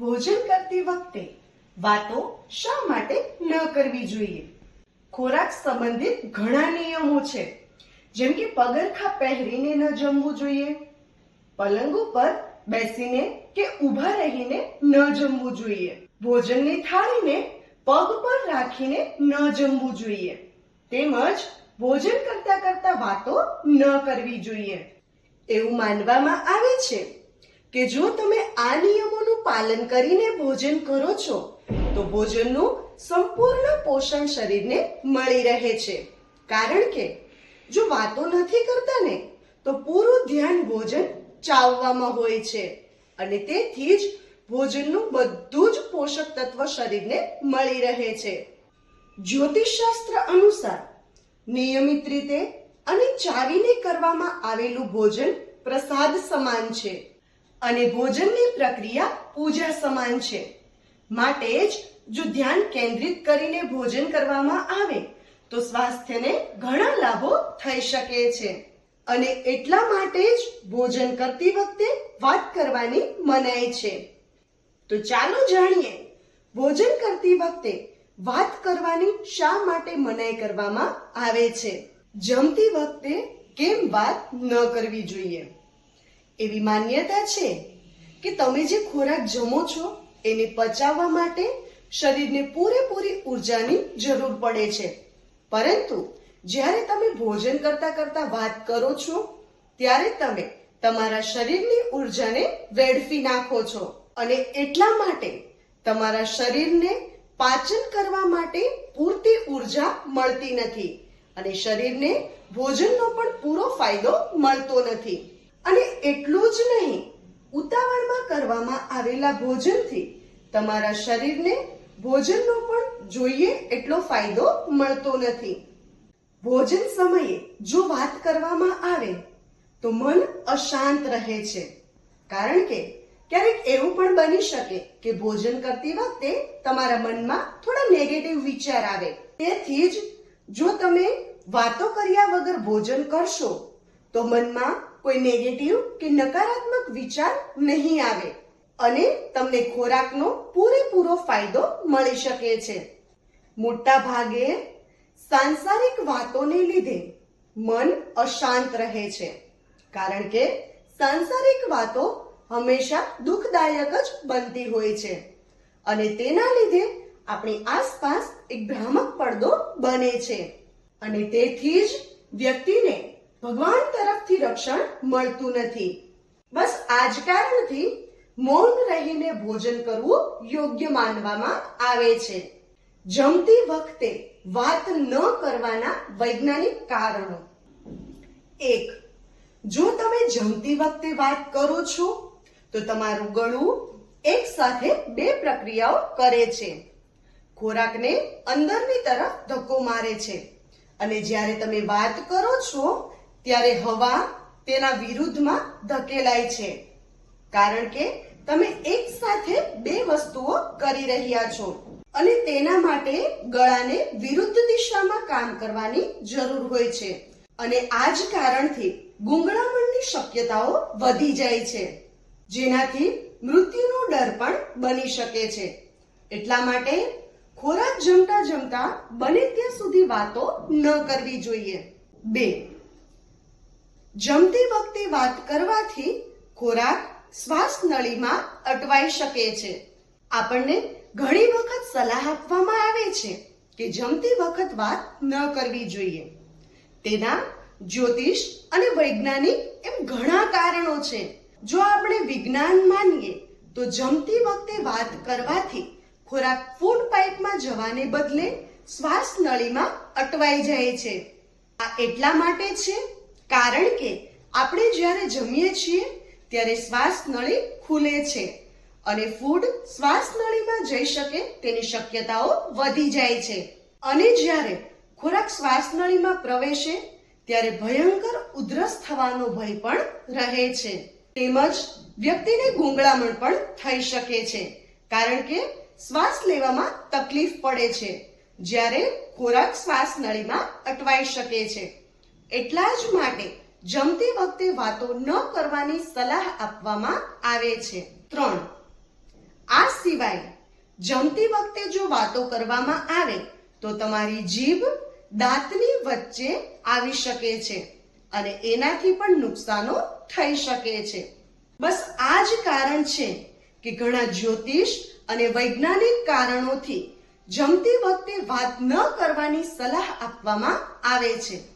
ભોજન કરતી વખતે વાતો શા માટે ન કરવી જોઈએ? ખોરાક સંબંધિત ઘણા નિયમો છે. જેમ કે પગરખા પહેરીને ન જમવું જોઈએ, પલંગ ઉપર બેસીને કે ઊભા રહીને ન જમવું જોઈએ, ભોજનની થાળીને પગ પર રાખીને ન જમવું જોઈએ. તેમજ ભોજન કરતા કરતા વાતો ન કરવી જોઈએ. એવું માનવામાં આવે છે કે જો તમે આ નિયમોનું પાલન કરીને ભોજન કરો છો, તો ભોજનનું સંપૂર્ણ પોષણ શરીરને મળી રહે છે. કારણ કે, જો વાતો નથી કરતા ને, તો પૂરું ધ્યાન ભોજન ચાવવામાં હોય છે. અને તેથી જ ભોજનનું બધું જ પોષક તત્વ શરીરને મળી રહે છે. જ્યોતિષશાસ્ત્ર અનુસાર, નિયમિત રીતે અને ચાવીને કરવામાં આવેલું ભોજન પ્રસાદ સમાન છે. અને ભોજનની પ્રક્રિયા પૂજા સમાન છે. માટે જ જો ધ્યાન કેન્દ્રિત કરીને ભોજન કરવામાં આવે, તો સ્વાસ્થ્યને ઘણા લાભો થઈ શકે છે. અને એટલા માટે જ ભોજન કરતી વખતે વાત કરવાની મનાઈ છે. તો ચાલો જાણીએ, ભોજન કરતી વખતે વાત કરવાની શા માટે મનાઈ કરવામાં આવે છે? જમતી વખતે કેમ વાત ન કરવી જોઈએ? એવી માન્યતા છે કે તમે જે ખોરાક જમો છો, એને પચાવવા માટે શરીરને પૂરેપૂરી ઉર્જાની જરૂર પડે છે. પરંતુ જ્યારે તમે ભોજન કરતા કરતા વાત કરો છો, ત્યારે તમે તમારા શરીરની ઉર્જાને વેડફી નાખો છો અને એટલા માટે તમારા શરીરને પાચન કરવા માટે પૂરતી ઊર્જા મળતી નથી અને શરીરને ભોજનનો પણ પૂરો ફાયદો મળતો નથી. અને એટલું જ નહીં, ઉતાવળમાં કરવામાં આવેલા ભોજનથી તમારા શરીરને ભોજનનો પણ જોઈએ એટલો ફાયદો મળતો નથી. ભોજન સમયે જો વાત કરવામાં આવે, તો મન અશાંત રહે છે. કારણ કે ક્યારેક એવું પણ બની શકે કે ભોજન કરતી વખતે તમારા મનમાં થોડા નેગેટિવ વિચાર આવે. તેથી જ જો તમે વાતો કર્યા વગર ભોજન કરશો, તો મનમાં કોઈ નેગેટિવ કે નકારાત્મક વિચાર નહીં આવે અને તમને ખોરાકનો પૂરેપૂરો ફાયદો મળી શકે છે. મોટા ભાગે સાંસારિક વાતોને લીધે મન અશાંત રહે છે. કારણ કે સાંસારિક વાતો હંમેશા દુઃખદાયક જ બનતી હોય છે. અને તેના લીધે આપણી આસપાસ એક ભ્રામક પડદો બને છે. અને તેથી જ વ્યક્તિને ભગવાન તરફથી રક્ષણ મળતું નથી. બસ આ જ કારણથી મૌન રહીને ભોજન કરવું યોગ્ય માનવામાં આવે છે. જમતી વખતે વાત ન કરવાના વૈજ્ઞાનિક કારણો. એક, જો તમે જમતી વખતે વાત કરો છો, તો તમારું ગળું એક સાથે બે પ્રક્રિયાઓ કરે છે. ખોરાકને અંદરની તરફ ધક્કો મારે છે. અને જ્યારે તમે વાત કરો છો ત્યારે હવા તેના વિરુદ્ધમાં ધકેલાય છે. કારણ કે તમે એક સાથે બે વસ્તુઓ કરી રહ્યા છો અને તેના માટે ગળાને વિરુદ્ધ દિશામાં કામ કરવાની જરૂર હોય છે. અને આ જ કારણથી ગુંગળામણની શક્યતાઓ વધી જાય છે, જેનાથી મૃત્યુનો ડર પણ બની શકે છે. એટલા માટે ખોરાક જમતા જમતા બને ત્યાં સુધી વાતો ન કરવી જોઈએ. બે જમતી વખતે વાત કરવાથી ખોરાક શ્વાસ નળીમાં અટવાઈ શકે છે. આપણને ઘણી વખત સલાહ આપવામાં આવે છે કે જમતી વખત વાત ન કરવી જોઈએ. તેના જ્યોતિષ અને વૈજ્ઞાનિક એમ ઘણા કારણો છે. જો આપણે વિજ્ઞાન માનીએ, તો જમતી વખતે વાત કરવાથી ખોરાક ફૂડ પાઇપમાં જવાને બદલે શ્વાસ નળીમાં અટવાઈ જાય છે. આ એટલા માટે છે કારણ કે આપણે જ્યારે જમીએ છીએ, ત્યારે શ્વાસ નળી ખુલે છે અને ફૂડ શ્વાસ નળીમાં જઈ શકે તેની શક્યતાઓ વધી જાય છે. અને જ્યારે ખોરાક શ્વાસ નળીમાં પ્રવેશે, ત્યારે ભયંકર ઉધરસ થવાનો ભય પણ રહે છે. તેમજ વ્યક્તિને ગૂંગળામણ પણ થઈ શકે છે, કારણ કે શ્વાસ લેવામાં તકલીફ પડે છે, જ્યારે ખોરાક શ્વાસ નળીમાં અટવાઈ શકે છે. એટલા જ માટે જમતી વખતે વાતો ન કરવાની સલાહ આપવામાં આવે છે. ત્રણ. આ સિવાય જમતી વખતે જો વાતો કરવામાં આવે તો તમારી જીભ દાંતની વચ્ચે આવી શકે છે અને એનાથી પણ નુકસાનો થઈ શકે છે. બસ આ જ કારણ છે કે ઘણા જ્યોતિષ અને વૈજ્ઞાનિક કારણોથી જમતી વખતે વાત ન કરવાની સલાહ આપવામાં આવે છે.